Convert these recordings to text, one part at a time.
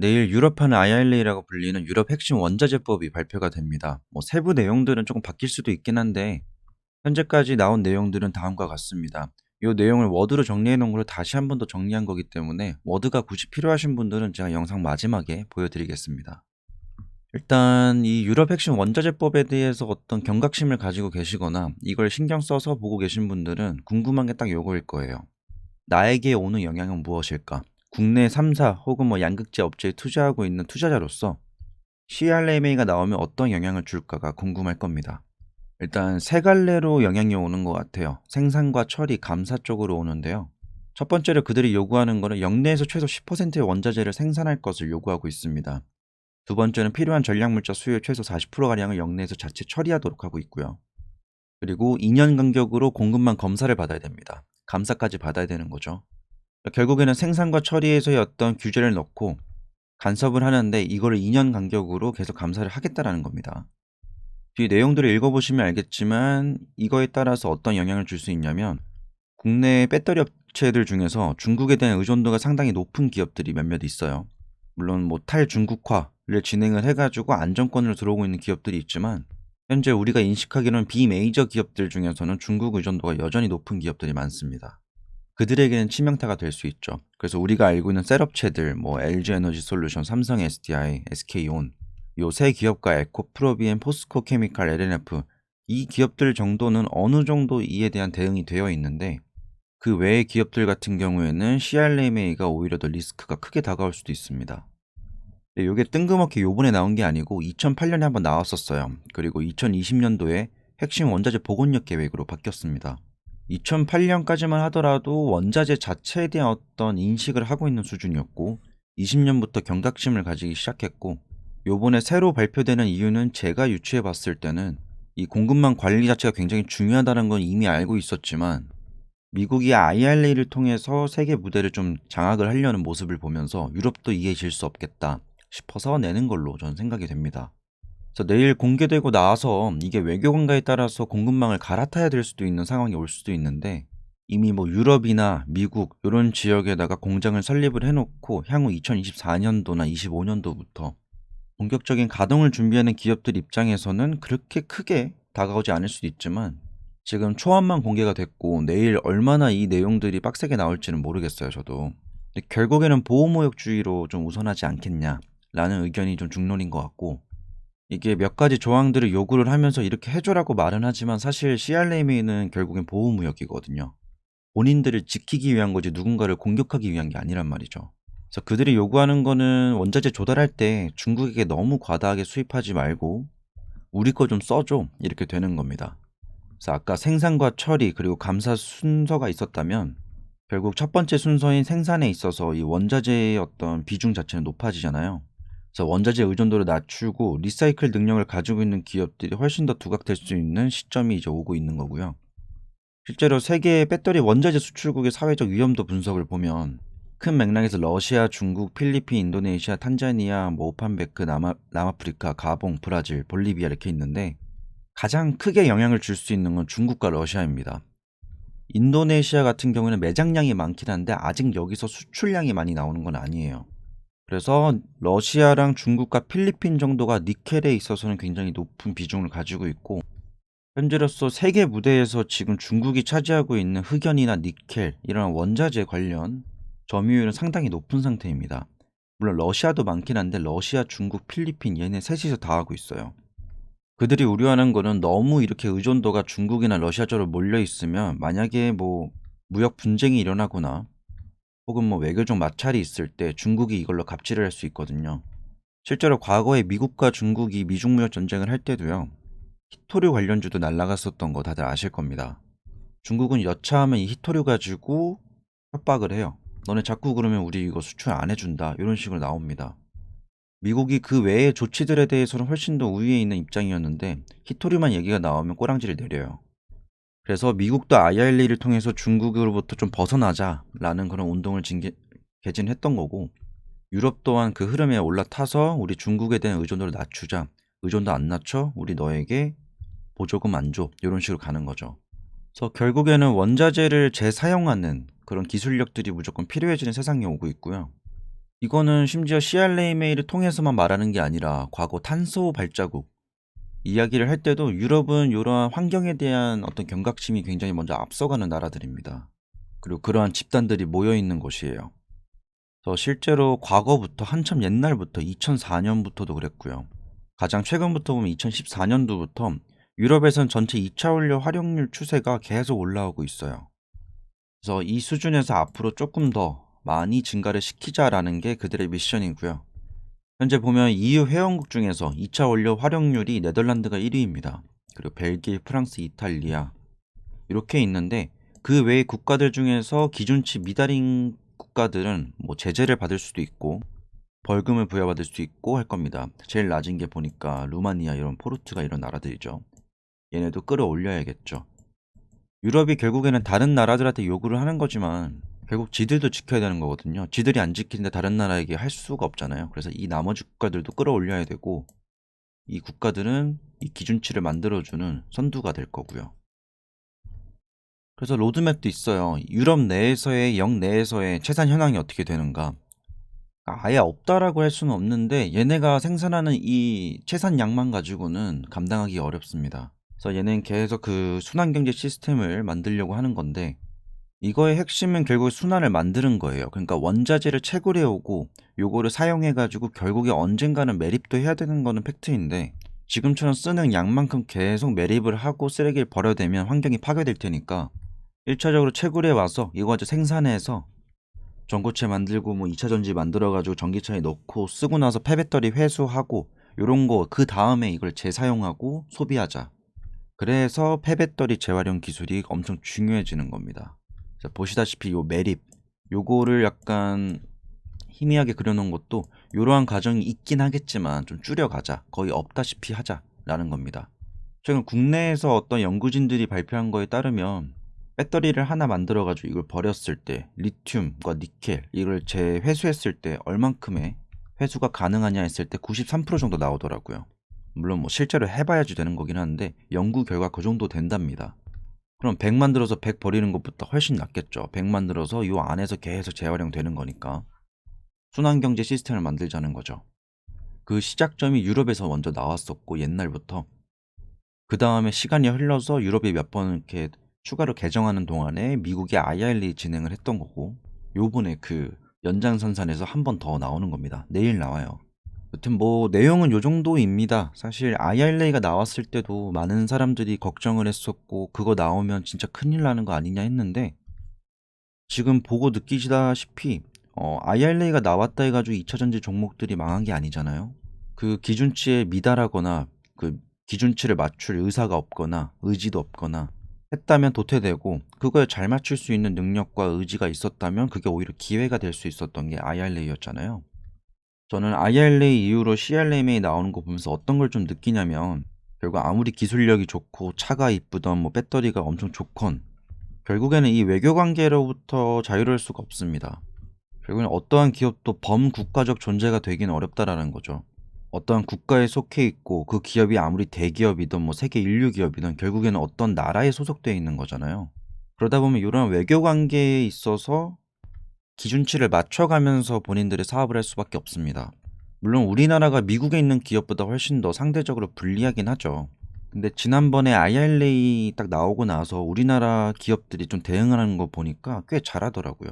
내일 유럽판 IRA라고 불리는 유럽 핵심 원자재법이 발표가 됩니다. 뭐 세부 내용들은 조금 바뀔 수도 있긴 한데 현재까지 나온 내용들은 다음과 같습니다. 이 내용을 워드로 정리해 놓은 걸 다시 한 번 더 정리한 거기 때문에 워드가 굳이 필요하신 분들은 제가 영상 마지막에 보여드리겠습니다. 일단 이 유럽 핵심 원자재법에 대해서 어떤 경각심을 가지고 계시거나 이걸 신경 써서 보고 계신 분들은 궁금한 게 딱 요거일 거예요. 나에게 오는 영향은 무엇일까? 국내 3사 혹은 뭐 양극재 업체에 투자하고 있는 투자자로서 CRMA가 나오면 어떤 영향을 줄까가 궁금할 겁니다. 일단 세 갈래로 영향이 오는 것 같아요. 생산과 처리, 감사 쪽으로 오는데요. 첫 번째로 그들이 요구하는 것은 영내에서 최소 10%의 원자재를 생산할 것을 요구하고 있습니다. 두 번째는 필요한 전략물자 수요의 최소 40%가량을 영내에서 자체 처리하도록 하고 있고요. 그리고 2년 간격으로 공급만 검사를 받아야 됩니다. 감사까지 받아야 되는 거죠. 결국에는 생산과 처리에서의 어떤 규제를 넣고 간섭을 하는데 이거를 2년 간격으로 계속 감사를 하겠다라는 겁니다. 뒤 내용들을 읽어보시면 알겠지만 이거에 따라서 어떤 영향을 줄 수 있냐면 국내 배터리 업체들 중에서 중국에 대한 의존도가 상당히 높은 기업들이 몇몇 있어요. 물론 뭐 탈중국화를 진행을 해가지고 안정권으로 들어오고 있는 기업들이 있지만 현재 우리가 인식하기로는 비메이저 기업들 중에서는 중국 의존도가 여전히 높은 기업들이 많습니다. 그들에게는 치명타가 될 수 있죠. 그래서 우리가 알고 있는 셀업체들, 뭐 LG 에너지 솔루션, 삼성 SDI, SK온, 요 세 기업과 에코, 프로비엔, 포스코 케미칼, LNF 이 기업들 정도는 어느 정도 이에 대한 대응이 되어 있는데 그 외의 기업들 같은 경우에는 CRMA가 오히려 더 리스크가 크게 다가올 수도 있습니다. 이게 뜬금없게 요번에 나온 게 아니고 2008년에 한번 나왔었어요. 그리고 2020년도에 핵심 원자재 복원력 계획으로 바뀌었습니다. 2008년까지만 하더라도 원자재 자체에 대한 어떤 인식을 하고 있는 수준이었고 20년부터 경각심을 가지기 시작했고 요번에 새로 발표되는 이유는 제가 유추해 봤을 때는 이 공급망 관리 자체가 굉장히 중요하다는 건 이미 알고 있었지만 미국이 IRA를 통해서 세계 무대를 좀 장악을 하려는 모습을 보면서 유럽도 이해질 수 없겠다 싶어서 내는 걸로 저는 생각이 됩니다. 내일 공개되고 나서 이게 외교 관가에 따라서 공급망을 갈아타야 될 수도 있는 상황이 올 수도 있는데 이미 뭐 유럽이나 미국 이런 지역에다가 공장을 설립을 해놓고 향후 2024년도나 25년도부터 본격적인 가동을 준비하는 기업들 입장에서는 그렇게 크게 다가오지 않을 수도 있지만 지금 초안만 공개가 됐고 내일 얼마나 이 내용들이 빡세게 나올지는 모르겠어요 저도. 결국에는 보호무역주의로 좀 우선하지 않겠냐라는 의견이 좀 중론인 것 같고 이게 몇 가지 조항들을 요구를 하면서 이렇게 해줘라고 말은 하지만 사실 CRMA는 결국엔 보호무역이거든요. 본인들을 지키기 위한 거지 누군가를 공격하기 위한 게 아니란 말이죠. 그래서 그들이 요구하는 거는 원자재 조달할 때 중국에게 너무 과다하게 수입하지 말고 우리 거 좀 써줘 이렇게 되는 겁니다. 그래서 아까 생산과 처리 그리고 감사 순서가 있었다면 결국 첫 번째 순서인 생산에 있어서 이 원자재의 어떤 비중 자체는 높아지잖아요. 그래서 원자재 의존도를 낮추고 리사이클 능력을 가지고 있는 기업들이 훨씬 더 두각될 수 있는 시점이 이제 오고 있는 거고요. 실제로 세계 배터리 원자재 수출국의 사회적 위험도 분석을 보면 큰 맥락에서 러시아, 중국, 필리핀, 인도네시아, 탄자니아, 뭐 오판베크, 남아, 남아프리카, 가봉, 브라질, 볼리비아 이렇게 있는데 가장 크게 영향을 줄 수 있는 건 중국과 러시아입니다. 인도네시아 같은 경우는 매장량이 많긴 한데 아직 여기서 수출량이 많이 나오는 건 아니에요. 그래서 러시아랑 중국과 필리핀 정도가 니켈에 있어서는 굉장히 높은 비중을 가지고 있고 현재로서 세계 무대에서 지금 중국이 차지하고 있는 흑연이나 니켈 이런 원자재 관련 점유율은 상당히 높은 상태입니다. 물론 러시아도 많긴 한데 러시아, 중국, 필리핀 얘네 셋이서 다 하고 있어요. 그들이 우려하는 거는 너무 이렇게 의존도가 중국이나 러시아 쪽으로 몰려 있으면 만약에 뭐 무역 분쟁이 일어나거나 혹은 뭐 외교적 마찰이 있을 때 중국이 이걸로 갑질을 할 수 있거든요. 실제로 과거에 미국과 중국이 미중 무역 전쟁을 할 때도요. 히토류 관련주도 날라갔었던 거 다들 아실 겁니다. 중국은 여차하면 이 히토류 가지고 협박을 해요. 너네 자꾸 그러면 우리 이거 수출 안 해준다. 이런 식으로 나옵니다. 미국이 그 외의 조치들에 대해서는 훨씬 더 우위에 있는 입장이었는데 히토류만 얘기가 나오면 꼬랑지를 내려요. 그래서 미국도 IRA를 통해서 중국으로부터 좀 벗어나자라는 그런 운동을 징계, 개진했던 거고 유럽 또한 그 흐름에 올라타서 우리 중국에 대한 의존도를 낮추자 의존도 안 낮춰 우리 너에게 보조금 안 줘 이런 식으로 가는 거죠. 그래서 결국에는 원자재를 재사용하는 그런 기술력들이 무조건 필요해지는 세상이 오고 있고요. 이거는 심지어 메일을 통해서만 말하는 게 아니라 과거 탄소 발자국 이야기를 할 때도 유럽은 이러한 환경에 대한 어떤 경각심이 굉장히 먼저 앞서가는 나라들입니다. 그리고 그러한 집단들이 모여 있는 곳이에요. 그래서 실제로 과거부터 한참 옛날부터 2004년부터도 그랬고요. 가장 최근부터 보면 2014년도부터 유럽에선 전체 2차 원료 활용률 추세가 계속 올라오고 있어요. 그래서 이 수준에서 앞으로 조금 더 많이 증가를 시키자라는 게 그들의 미션이고요. 현재 보면 EU 회원국 중에서 2차 원료 활용률이 네덜란드가 1위입니다. 그리고 벨기에, 프랑스, 이탈리아 이렇게 있는데 그 외의 국가들 중에서 기준치 미달인 국가들은 뭐 제재를 받을 수도 있고 벌금을 부여받을 수도 있고 할 겁니다. 제일 낮은 게 보니까 루마니아 이런 포르투갈 이런 나라들이죠. 얘네도 끌어올려야겠죠. 유럽이 결국에는 다른 나라들한테 요구를 하는 거지만 결국 지들도 지켜야 되는 거거든요. 지들이 안 지키는데 다른 나라에게 할 수가 없잖아요. 그래서 이 나머지 국가들도 끌어올려야 되고 이 국가들은 이 기준치를 만들어주는 선두가 될 거고요. 그래서 로드맵도 있어요. 유럽 내에서의 영 내에서의 채산 현황이 어떻게 되는가. 아예 없다라고 할 수는 없는데 얘네가 생산하는 이 채산량만 가지고는 감당하기 어렵습니다. 그래서 얘는 계속 그 순환경제 시스템을 만들려고 하는 건데 이거의 핵심은 결국 순환을 만드는 거예요. 그러니까 원자재를 채굴해 오고 요거를 사용해 가지고 결국에 언젠가는 매립도 해야 되는 거는 팩트인데 지금처럼 쓰는 양만큼 계속 매립을 하고 쓰레기를 버려대면 환경이 파괴될 테니까 1차적으로 채굴해 와서 이거 가지고 생산해서 전고체 만들고 뭐 2차 전지 만들어 가지고 전기차에 넣고 쓰고 나서 폐배터리 회수하고 요런 거 그 다음에 이걸 재사용하고 소비하자. 그래서 폐배터리 재활용 기술이 엄청 중요해지는 겁니다. 자, 보시다시피 요 매립 요거를 약간 희미하게 그려놓은 것도 이러한 과정이 있긴 하겠지만 좀 줄여가자 거의 없다시피 하자라는 겁니다. 최근 국내에서 어떤 연구진들이 발표한 거에 따르면 배터리를 하나 만들어 가지고 이걸 버렸을 때 리튬과 니켈 이걸 재회수했을 때 얼만큼의 회수가 가능하냐 했을 때 93% 정도 나오더라고요. 물론 뭐 실제로 해봐야지 되는 거긴 한데 연구 결과 그 정도 된답니다. 그럼 100 만들어서 100 버리는 것보다 훨씬 낫겠죠. 100 만들어서 이 안에서 계속 재활용되는 거니까. 순환경제 시스템을 만들자는 거죠. 그 시작점이 유럽에서 먼저 나왔었고 옛날부터 그 다음에 시간이 흘러서 유럽이 몇 번 이렇게 추가로 개정하는 동안에 미국이 IRA 진행을 했던 거고 요번에 그 연장선상에서 한 번 더 나오는 겁니다. 내일 나와요. 여튼 뭐 내용은 요 정도입니다. 사실 IRA가 나왔을 때도 많은 사람들이 걱정을 했었고 그거 나오면 진짜 큰일 나는 거 아니냐 했는데 지금 보고 느끼시다시피 어, IRA가 나왔다 해가지고 2차 전지 종목들이 망한 게 아니잖아요. 그 기준치에 미달하거나 그 기준치를 맞출 의사가 없거나 의지도 없거나 했다면 도태되고 그거에 잘 맞출 수 있는 능력과 의지가 있었다면 그게 오히려 기회가 될 수 있었던 게 IRA였잖아요. 저는 IRA 이후로 CRMA 나오는 거 보면서 어떤 걸 좀 느끼냐면 결국 아무리 기술력이 좋고 차가 이쁘던 뭐 배터리가 엄청 좋건 결국에는 이 외교 관계로부터 자유로울 수가 없습니다. 결국엔 어떠한 기업도 범국가적 존재가 되기는 어렵다라는 거죠. 어떠한 국가에 속해 있고 그 기업이 아무리 대기업이든 뭐 세계 인류 기업이든 결국에는 어떤 나라에 소속되어 있는 거잖아요. 그러다 보면 이런 외교 관계에 있어서 기준치를 맞춰가면서 본인들의 사업을 할 수밖에 없습니다. 물론 우리나라가 미국에 있는 기업보다 훨씬 더 상대적으로 불리하긴 하죠. 근데 지난번에 IRA 딱 나오고 나서 우리나라 기업들이 좀 대응하는 거 보니까 꽤 잘하더라고요.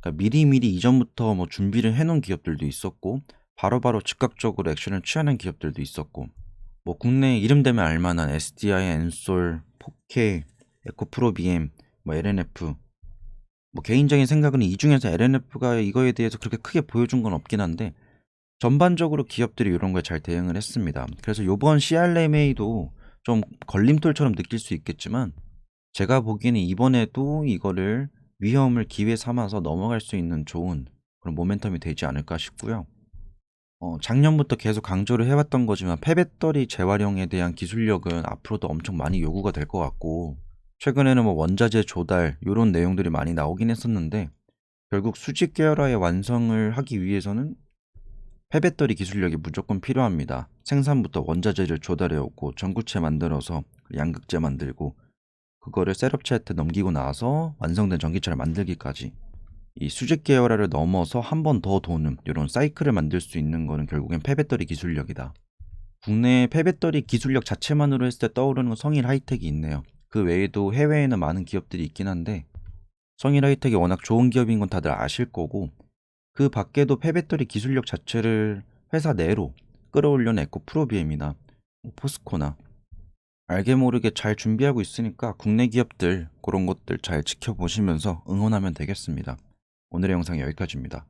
그러니까 미리미리 이전부터 뭐 준비를 해놓은 기업들도 있었고 바로바로 즉각적으로 액션을 취하는 기업들도 있었고 뭐 국내 이름 되면 알만한 SDI, 엔솔, 포케, 에코프로비엠, 뭐 LNF 뭐 개인적인 생각은 이 중에서 LNF가 이거에 대해서 그렇게 크게 보여준 건 없긴 한데 전반적으로 기업들이 이런 거에 잘 대응을 했습니다. 그래서 요번 CRMA도 좀 걸림돌처럼 느낄 수 있겠지만 제가 보기에는 이번에도 이거를 위험을 기회 삼아서 넘어갈 수 있는 좋은 그런 모멘텀이 되지 않을까 싶고요. 어, 작년부터 계속 강조를 해왔던 거지만 폐배터리 재활용에 대한 기술력은 앞으로도 엄청 많이 요구가 될 것 같고 최근에는 뭐 원자재 조달 이런 내용들이 많이 나오긴 했었는데 결국 수직 계열화의 완성을 하기 위해서는 폐배터리 기술력이 무조건 필요합니다. 생산부터 원자재를 조달해 오고 전구체 만들어서 양극재 만들고 그거를 셋업체한테 넘기고 나서 완성된 전기차를 만들기까지 이 수직 계열화를 넘어서 한 번 더 도는 이런 사이클을 만들 수 있는 거는 결국엔 폐배터리 기술력이다. 국내 폐배터리 기술력 자체만으로 했을 때 떠오르는 건 성일 하이텍이 있네요. 그 외에도 해외에는 많은 기업들이 있긴 한데 성일 하이텍이 워낙 좋은 기업인 건 다들 아실 거고 그 밖에도 폐배터리 기술력 자체를 회사 내로 끌어올려는 에코 프로비엠이나 뭐 포스코나 알게 모르게 잘 준비하고 있으니까 국내 기업들 그런 것들 잘 지켜보시면서 응원하면 되겠습니다. 오늘의 영상 여기까지입니다.